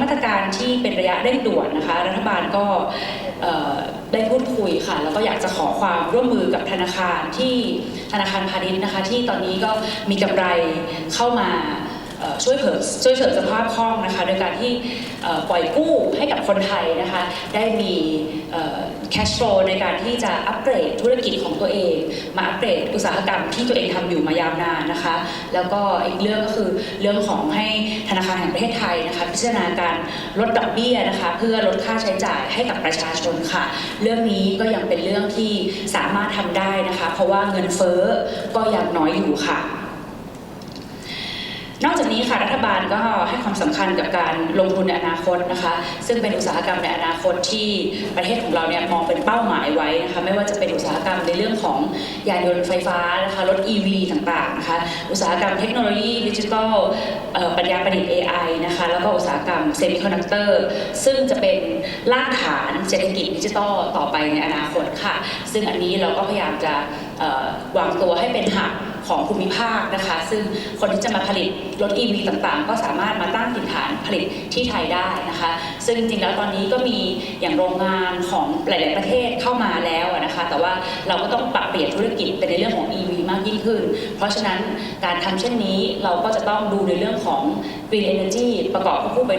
มาตรการที่เป็นระยะเร่งด่วนนะคะ รัฐบาลก็ได้พูดคุยค่ะ แล้วก็อยากจะขอความร่วมมือกับธนาคารที่ธนาคารพาณิชย์นะคะ ที่ตอนนี้ก็มีกำไรเข้ามา ช่วยเผิช่วยเสริมสภาพคล่องนะคะโดยการที่ปล่อยกู้ให้กับคนไทยนะคะได้มีแคชโฟลในการที่จะอัปเกรดธุรกิจของตัวเอง มาอัปเกรดอุตสาหกรรมที่ตัวเองทำอยู่มายาวนานนะคะ แล้วก็อีกเรื่องก็คือเรื่องของให้ธนาคารแห่งประเทศไทยนะคะพิจารณาการลดดอกเบี้ยนะคะเพื่อลดค่าใช้จ่ายให้กับประชาชนค่ะ เรื่องนี้ก็ยังเป็นเรื่องที่สามารถทำได้นะคะ เพราะว่าเงินเฟ้อก็ยังน้อยอยู่ค่ะ นอกจากนี้ค่ะรัฐบาลก็ให้ความสำคัญกับการลงทุนในอนาคตนะคะ ซึ่งเป็นอุตสาหกรรมในอนาคตที่ประเทศของเราเนี่ยมองเป็นเป้าหมายไว้นะคะไม่ว่าจะเป็นอุตสาหกรรมในเรื่องของยานยนต์ไฟฟ้านะคะรถ EV ต่างๆนะคะอุตสาหกรรมเทคโนโลยีดิจิทัลปัญญาประดิษฐ์ AI นะคะแล้วก็อุตสาหกรรมเซมิคอนดักเตอร์ซึ่งจะเป็นรากฐานเศรษฐกิจดิจิทัลต่อไปในอนาคตค่ะ ซึ่งอันนี้เราก็พยายามจะ วางตัวให้เป็นหับของภูมิภาคนะคะ ซึ่งคนที่จะมาผลิตรถ EV ต่างๆ ก็สามารถมาตั้งถิ่นฐานผลิตที่ไทยได้นะคะ ซึ่งจริงๆแล้วตอนนี้ก็มีอย่างโรงงานของหลาย ๆ ประเทศเข้ามาแล้วนะคะ แต่ว่าเราก็ต้องปรับเปลี่ยนธุรกิจเป็นในเรื่องของ EV มากยิ่งขึ้น เพราะฉะนั้นการทำเช่นนี้เราก็จะต้องดูในเรื่องของ Green Energy ประกอบควบคู่ไป